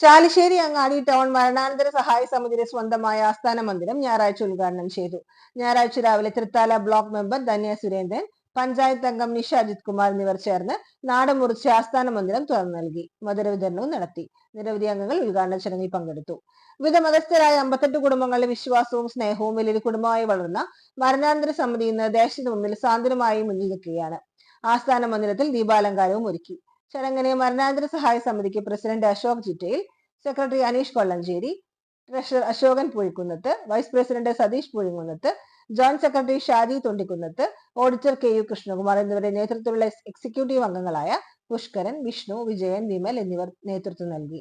ചാലിശ്ശേരി അങ്ങാടി town മരണാനന്തര സഹായ സമിതിയുടെ സ്വന്തമായ ആസ്ഥാന മന്ദിരം ഞായറാഴ്ച ഉദ്ഘാടനം ചെയ്തു. ഞായറാഴ്ച രാവിലെ തൃത്താല ബ്ലോക്ക് മെമ്പർ ധന്യ സുരേന്ദ്രൻ പഞ്ചായത്ത് അംഗം നിഷ അജിത് കുമാർ എന്നിവർ ചേർന്ന് നാട് മുറിച്ച് ആസ്ഥാന മന്ദിരം തുറന്നു നൽകി മധുര വിതരണവും നടത്തി. നിരവധി അംഗങ്ങൾ ഉദ്ഘാടന ചടങ്ങിൽ പങ്കെടുത്തു. വിവിധ മതസ്ഥരായ അമ്പത്തെട്ട് കുടുംബങ്ങളുടെ വിശ്വാസവും സ്നേഹവും വലിയൊരു കുടുംബമായി വളർന്ന മരണാനന്തര സമിതി ഇന്ന് ദേശത്തിന് മുന്നിൽ സാന്ത്വനമായി മുന്നിൽ നിൽക്കുകയാണ്. ആസ്ഥാന മന്ദിരത്തിൽ ദീപാലങ്കാരവും ഒരുക്കി. ചടങ്ങിന് മരണാനന്തര സഹായ സമിതിക്ക് president Ashok Chittayil secretary Aneesh Kollancherry treasurer Ashokan Puzhikkunnath vice president Satheesh Puzhikkunnath joint secretary Shaji Thondikkunnath auditor K U Krishnakumar എന്നിവരുടെ നേതൃത്വത്തിലുള്ള എക്സിക്യൂട്ടീവ് അംഗങ്ങളായ പുഷ്കരൻ വിഷ്ണു വിജയൻ വിമൽ എന്നിവർ നേതൃത്വം നൽകി.